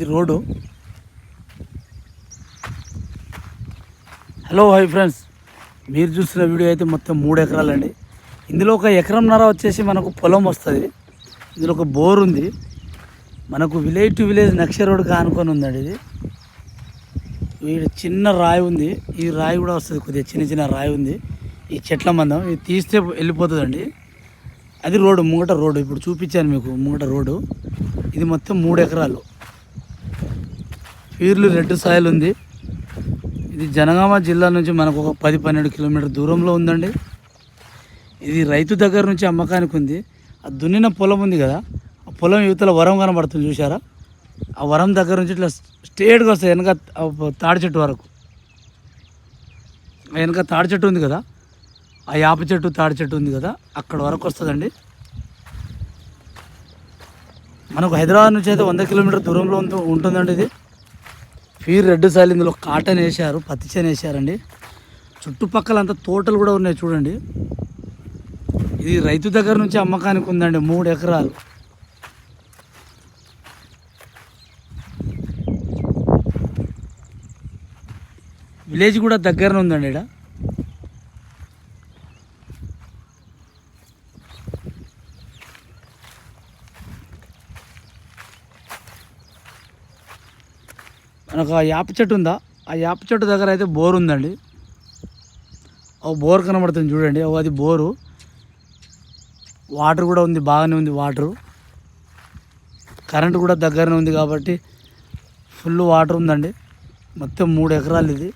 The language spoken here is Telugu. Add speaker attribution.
Speaker 1: ఇది రోడ్డు. Hello hi friends. మీరు చూసిన వీడియో అయితే మొత్తం మూడు ఎకరాలండి. ఇందులో ఒక ఎకరంన్నర వచ్చేసి మనకు పొలం వస్తుంది. ఇందులో ఒక బోర్ ఉంది. మనకు విలేజ్ టు విలేజ్ నక్ష రోడ్ కానుకొని ఉందండి ఇది. వీడు చిన్న రాయి ఉంది. ఈ రాయి కూడా వస్తుంది కొద్దిగా చిన్న చిన్న రాయి ఉంది. ఈ చెట్ల మందం. ఇది తీస్తే వెళ్ళిపోతుందండి. అది రోడ్డు ముంగట రోడ్డు. ఇప్పుడు చూపించాను మీకు ముంగట రోడ్డు. ఇది మొత్తం మూడు ఎకరాలు. పీర్లు రెడ్ సాయిల్ ఉంది. ఇది జనగామ జిల్లా నుంచి మనకు ఒక పది పన్నెండు కిలోమీటర్ దూరంలో ఉందండి. ఇది రైతు దగ్గర నుంచి అమ్మకానికి ఉంది. ఆ దున్నిన పొలం ఉంది కదా ఆ పొలం యువతల వరం కనబడుతుంది చూసారా ఆ వరం దగ్గర నుంచి ఇట్లా స్ట్రేట్గా వస్తుంది వెనక తాడి చెట్టు వరకు. ఆ వెనక తాడి చెట్టు ఉంది కదా ఆ యాప చెట్టు తాడి చెట్టు ఉంది కదా అక్కడ వరకు వస్తుందండి. మనకు హైదరాబాద్ నుంచి అయితే వంద కిలోమీటర్ దూరంలో ఉంటుందండి ఇది. ఫీర్ రెడ్ సాయిల్ ఇందులో కాటన్ వేసారు పత్తి చేను వేసారండి చుట్టుపక్కల అంతా తోటలు కూడా ఉన్నాయి చూడండి. ఇది రైతు దగ్గర నుంచి అమ్మకానికి ఉందండి మూడు ఎకరాలు. విలేజ్ కూడా దగ్గరనే ఉందండి ఇక్కడ మనకు ఆ యాప చెట్టు ఉందా? ఆ యాప చెట్టు దగ్గర అయితే బోర్ ఉందండి. ఓ బోర్ కనబడుతుంది చూడండి. ఓ అది బోరు. వాటర్ కూడా ఉంది బాగానే ఉంది వాటరు. కరెంటు కూడా దగ్గరనే ఉంది కాబట్టి ఫుల్ వాటర్ ఉందండి. మొత్తం మూడు ఎకరాలు ఇది.